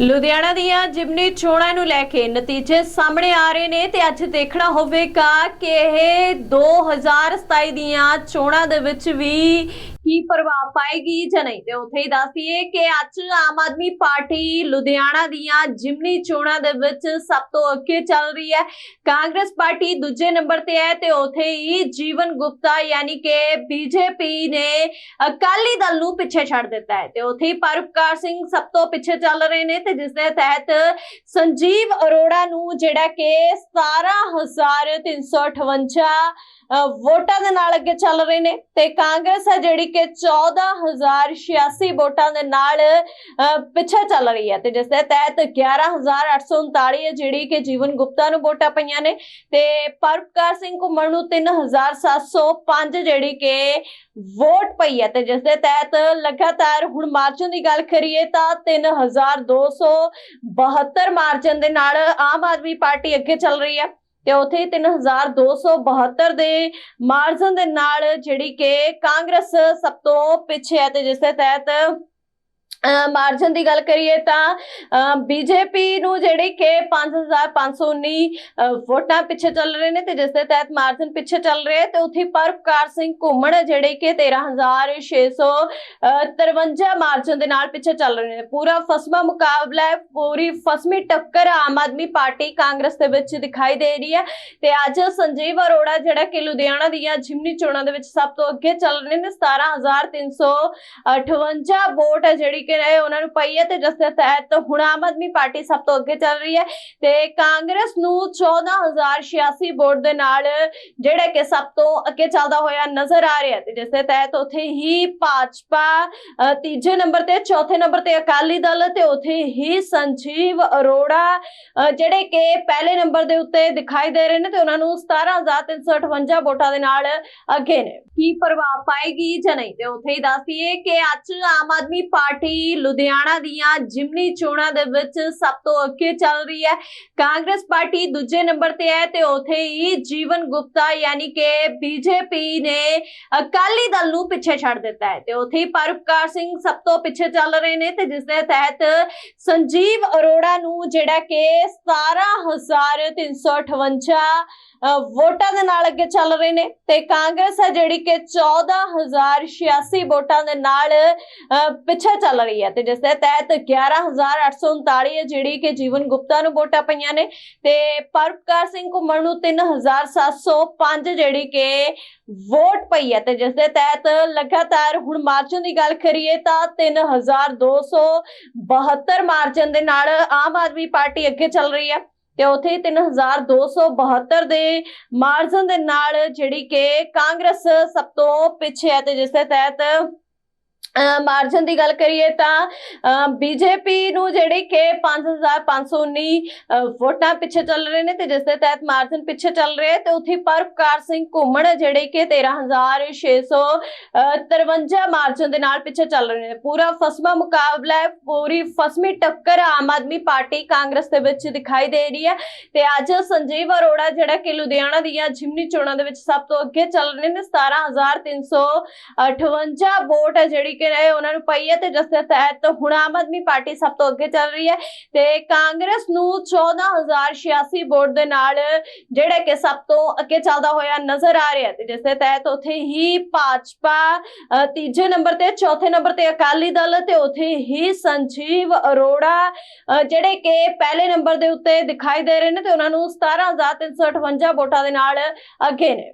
ਲੁਧਿਆਣਾ ਦੀਆਂ ਜਿਮਨੀ ਚੋਣਾਂ ਨੂੰ ਲੈ ਕੇ ਨਤੀਜੇ ਸਾਹਮਣੇ ਆ ਰਹੇ ਨੇ ਤੇ ਅੱਜ ਦੇਖਣਾ ਹੋਵੇਗਾ ਕਿ ਇਹ 2027 ਦੀਆਂ ਚੋਣਾਂ ਦੇ ਵਿੱਚ ਵੀ ਕੀ ਪ੍ਰਭਾਵ ਪਾਏਗੀ ਜਾਂ ਨਹੀਂ। ਤੇ ਉੱਥੇ ਹੀ ਦੱਸੀਏ ਕਿ ਅੱਜ ਆਮ ਆਦਮੀ ਪਾਰਟੀ ਲੁਧਿਆਣਾ ਦੀਆਂ ਜਿਮਨੀ ਚੋਣਾਂ ਦੇ ਵਿੱਚ ਸਭ ਤੋਂ ਅੱਗੇ ਚੱਲ ਰਹੀ ਹੈ। ਕਾਂਗਰਸ ਪਾਰਟੀ ਦੂਜੇ ਨੰਬਰ ਤੇ ਹੈ ਤੇ ਉੱਥੇ ਹੀ ਜੀਵਨ ਗੁਪਤਾ ਯਾਨੀ ਕਿ ਬੀਜੇਪੀ ਨੇ ਅਕਾਲੀ ਦਲ ਨੂੰ ਪਿੱਛੇ ਛੱਡ ਦਿੱਤਾ ਹੈ। ਤੇ ਉੱਥੇ ਹੀ ਪਰਉਪਕਾਰ ਸਿੰਘ ਸਭ ਤੋਂ ਪਿੱਛੇ ਚੱਲ ਰਹੇ ਨੇ ਤੇ ਜਿਸ ਦੇ ਤਹਿਤ ਸੰਜੀਵ ਅਰੋੜਾ ਨੂੰ ਜਿਹੜਾ ਕਿ 17358 ਵੋਟਾਂ ਦੇ ਨਾਲ ਅੱਗੇ ਚੱਲ ਰਹੇ ਨੇ ਤੇ ਕਾਂਗਰਸ ਹੈ ਜਿਹੜੀ ਕਿ 14086 ਵੋਟਾਂ ਦੇ ਨਾਲ ਪਿੱਛੇ ਚੱਲ ਰਹੀ ਹੈ ਤੇ ਜਿਸ ਦੇ ਤਹਿਤ 11839 ਹੈ ਜਿਹੜੀ ਕਿ ਜੀਵਨ ਗੁਪਤਾ ਨੂੰ ਵੋਟਾਂ ਪਈਆਂ ਨੇ ਤੇ ਪਰਉਪਕਾਰ ਸਿੰਘ ਘੁੰਮਣ ਨੂੰ 3705 ਜਿਹੜੀ ਕਿ ਵੋਟ ਪਈ ਹੈ ਤੇ ਜਿਸ ਦੇ ਤਹਿਤ ਲਗਾਤਾਰ ਹੁਣ ਮਾਰਜਨ ਦੀ ਗੱਲ ਕਰੀਏ ਤਾਂ 3272 ਮਾਰਜਨ ਦੇ ਨਾਲ ਆਮ ਆਦਮੀ ਪਾਰਟੀ ਅੱਗੇ ਚੱਲ ਰਹੀ ਹੈ ਤੇ ਉਥੇ 3272 ਦੇ ਮਾਰਜਨ ਦੇ ਨਾਲ ਜਿਹੜੀ ਕਿ ਕਾਂਗਰਸ ਸਭ ਤੋਂ ਪਿੱਛੇ ਹੈ ਤੇ ਜਿਸ ਦੇ ਤਹਿਤ ਮਾਰਜਨ ਦੀ ਗੱਲ ਕਰੀਏ ਤਾਂ ਬੀਜੇਪੀ ਨੂੰ ਜਿਹੜੀ ਕਿ 5519 ਅ, ਵੋਟਾਂ ਪਿੱਛੇ ਚੱਲ ਰਹੇ ਨੇ ਤੇ ਜਿਸ ਦੇ ਤਹਿਤ ਮਾਰਜਨ ਪਿੱਛੇ ਚੱਲ ਰਿਹਾ ਹੈ ਤੇ ਉੱਥੇ ਪਰਪਕਾਰ ਸਿੰਘ ਘੁੰਮਣ ਜਿਹੜੇ ਕਿ 13653 ਮਾਰਜਨ ਦੇ ਨਾਲ ਪਿੱਛੇ ਚੱਲ ਰਹੇ ਨੇ। ਪੂਰਾ ਫਸਮਾ ਮੁਕਾਬਲਾ ਹੈ ਪੂਰੀ ਫਸਮੀ ਟੱਕਰ ਆਮ ਆਦਮੀ ਪਾਰਟੀ ਕਾਂਗਰਸ ਦੇ ਵਿੱਚ ਦਿਖਾਈ ਦੇ ਰਹੀ ਹੈ ਤੇ ਅੱਜ ਸੰਜੀਵ ਅਰੋੜਾ ਜਿਹੜਾ ਕਿ ਲੁਧਿਆਣਾ ਦੀਆਂ ਜਿਮਨੀ ਚੋਣਾਂ ਦੇ ਵਿੱਚ ਸਭ ਤੋਂ ਅੱਗੇ ਚੱਲ ਰਹੇ ਨੇ 17358 ਵੋਟ ਹੈ ਜਿਹੜੀ ਕਿ ਰਹੇ, ਉਹਨਾਂ ਨੂੰ ਪਈ ਹੈ ਤੇ ਜਿਸ ਦੇ ਤਹਿਤ ਹੁਣ ਆਮ ਆਦਮੀ ਪਾਰਟੀ ਸਭ ਤੋਂ ਅੱਗੇ ਚੱਲ ਰਹੀ ਹੈ ਤੇ ਕਾਂਗਰਸ ਨੂੰ 14086 ਵੋਟ ਦੇ ਨਾਲ ਜਿਹੜਾ ਕਿ ਸਭ ਤੋਂ ਅੱਗੇ ਚੱਲਦਾ ਹੋਇਆ ਨਜ਼ਰ ਆ ਰਿਹਾ ਤੇ ਜਿਸ ਦੇ ਤਹਿਤ ਉਥੇ ਹੀ ਭਾਜਪਾ ਤੀਜੇ ਨੰਬਰ ਤੇ, ਚੌਥੇ ਨੰਬਰ ਤੇ ਅਕਾਲੀ ਦਲ ਤੇ ਉੱਥੇ ਹੀ ਸੰਜੀਵ ਅਰੋੜਾ ਜਿਹੜੇ ਕਿ ਪਹਿਲੇ ਨੰਬਰ ਦੇ ਉੱਤੇ ਦਿਖਾਈ ਦੇ ਰਹੇ ਨੇ ਤੇ ਉਹਨਾਂ ਨੂੰ 17358 ਵੋਟਾਂ ਦੇ ਨਾਲ ਅੱਗੇ ਨੇ। ਕੀ ਪ੍ਰਭਾਵ ਪਾਏਗੀ ਜਾਂ ਨਹੀਂ, ਤੇ ਉੱਥੇ ਹੀ ਦੱਸੀਏ ਕਿ ਅੱਜ ਆਮ ਆਦਮੀ ਪਾਰਟੀ ਲੁਧਿਆਣਾ ਦੀਆਂ ਜਿਮਨੀ ਚੋਣਾਂ ਦੇ ਵਿੱਚ ਸਭ ਤੋਂ ਅੱਗੇ ਚੱਲ ਰਹੀ ਹੈ। ਕਾਂਗਰਸ ਪਾਰਟੀ ਦੂਜੇ ਨੰਬਰ ਤੇ ਹੈ ਤੇ ਉਥੇ ਹੀ ਜੀਵਨ ਗੁਪਤਾ ਯਾਨੀ ਕਿ ਬੀਜੇਪੀ ਨੇ ਅਕਾਲੀ ਦਲ ਨੂੰ ਪਿੱਛੇ ਛੱਡ ਦਿੱਤਾ ਹੈ ਤੇ ਉਥੇ ਹੀ ਪਰਉਪਕਾਰ ਸਿੰਘ ਸਭ ਤੋਂ ਪਿੱਛੇ ਚੱਲ ਰਹੇ ਨੇ ਤੇ ਜਿਸ ਦੇ ਤਹਿਤ ਸੰਜੀਵ ਅਰੋੜਾ ਨੂੰ ਜਿਹੜਾ ਕਿ 17358 ਅ, ਵੋਟਾਂ ਦੇ ਨਾਲ ਅੱਗੇ ਚੱਲ ਰਹੇ ਨੇ ਤੇ ਕਾਂਗਰਸ ਹੈ ਜਿਹੜੀ ਕਿ 14086 ਵੋਟਾਂ ਦੇ ਨਾਲ ਪਿੱਛੇ ਚੱਲ ਰਹੀ ਹੈ ਤੇ ਜਿਸ ਦੇ ਤਹਿਤ 11839 ਹੈ ਜਿਹੜੀ ਕਿ ਜੀਵਨ ਗੁਪਤਾ ਨੂੰ ਵੋਟਾਂ ਪਈਆਂ ਨੇ ਤੇ ਪਰਪਕਾਰ ਸਿੰਘ ਘੁੰਮਣ ਨੂੰ 3705 ਜਿਹੜੀ ਕਿ ਵੋਟ ਪਈ ਹੈ ਤੇ ਜਿਸ ਦੇ ਤਹਿਤ ਲਗਾਤਾਰ ਹੁਣ ਮਾਰਜਨ ਦੀ ਗੱਲ ਕਰੀਏ ਤਾਂ 3272 ਮਾਰਜਨ ਦੇ ਨਾਲ ਆਮ ਆਦਮੀ ਪਾਰਟੀ ਅੱਗੇ ਚੱਲ ਰਹੀ ਹੈ। ਤੇ ਉਥੇ 3272 ਦੇ ਮਾਰਜਨ ਦੇ ਨਾਲ ਜਿਹੜੀ ਕਿ ਕਾਂਗਰਸ ਸਭ ਤੋਂ ਪਿੱਛੇ ਹੈ ਤੇ ਜਿਸ ਦੇ ਤਹਿਤ ਮਾਰਜਨ ਦੀ ਗੱਲ ਕਰੀਏ ਤਾਂ ਬੀਜੇਪੀ ਨੂੰ ਜਿਹੜੀ ਕਿ 5519 ਅ, ਵੋਟਾਂ ਪਿੱਛੇ ਚੱਲ ਰਹੇ ਨੇ ਤੇ ਜਿਸ ਦੇ ਤਹਿਤ ਮਾਰਜਨ ਪਿੱਛੇ ਚੱਲ ਰਿਹਾ ਹੈ ਤੇ ਉੱਥੇ ਪਰਉਪਕਾਰ ਸਿੰਘ ਘੁੰਮਣ ਜਿਹੜੇ ਕਿ 13653 ਮਾਰਜਨ ਦੇ ਨਾਲ ਪਿੱਛੇ ਚੱਲ ਰਹੇ ਨੇ। ਪੂਰਾ ਫਸਮਾ ਮੁਕਾਬਲਾ ਹੈ ਪੂਰੀ ਫਸਮੀ ਟੱਕਰ ਆਮ ਆਦਮੀ ਪਾਰਟੀ ਕਾਂਗਰਸ ਦੇ ਵਿੱਚ ਦਿਖਾਈ ਦੇ ਰਹੀ ਹੈ। ਤੇ ਅੱਜ ਸੰਜੀਵ ਅਰੋੜਾ ਜਿਹੜਾ ਕਿ ਲੁਧਿਆਣਾ ਦੀਆਂ ਜਿਮਨੀ ਚੋਣਾਂ ਦੇ ਵਿੱਚ ਸਭ ਤੋਂ ਅੱਗੇ ਚੱਲ ਰਹੇ ਨੇ 17358 ਵੋਟ ਹੈ ਜਿਹੜੀ ਕਿ ਰਹੇ, ਉਹਨਾਂ ਨੂੰ ਪਈ ਹੈ ਤੇ ਜਿਸ ਦੇ ਤਹਿਤ ਹੁਣ ਆਮ ਆਦਮੀ ਪਾਰਟੀ ਸਭ ਤੋਂ ਅੱਗੇ ਚੱਲ ਰਹੀ ਹੈ ਤੇ ਕਾਂਗਰਸ ਨੂੰ 14086 ਵੋਟ ਦੇ ਨਾਲ ਜਿਹੜਾ ਕਿ ਸਭ ਤੋਂ ਅੱਗੇ ਚੱਲਦਾ ਹੋਇਆ ਨਜ਼ਰ ਆ ਰਿਹਾ ਤੇ ਜਿਸ ਦੇ ਤਹਿਤ ਉਥੇ ਹੀ ਭਾਜਪਾ ਤੀਜੇ ਨੰਬਰ ਤੇ, ਚੌਥੇ ਨੰਬਰ ਤੇ ਅਕਾਲੀ ਦਲ ਤੇ ਉੱਥੇ ਹੀ ਸੰਜੀਵ ਅਰੋੜਾ ਜਿਹੜੇ ਕਿ ਪਹਿਲੇ ਨੰਬਰ ਦੇ ਉੱਤੇ ਦਿਖਾਈ ਦੇ ਰਹੇ ਨੇ ਤੇ ਉਹਨਾਂ ਨੂੰ 17358 ਵੋਟਾਂ ਦੇ ਨਾਲ ਅੱਗੇ ਨੇ।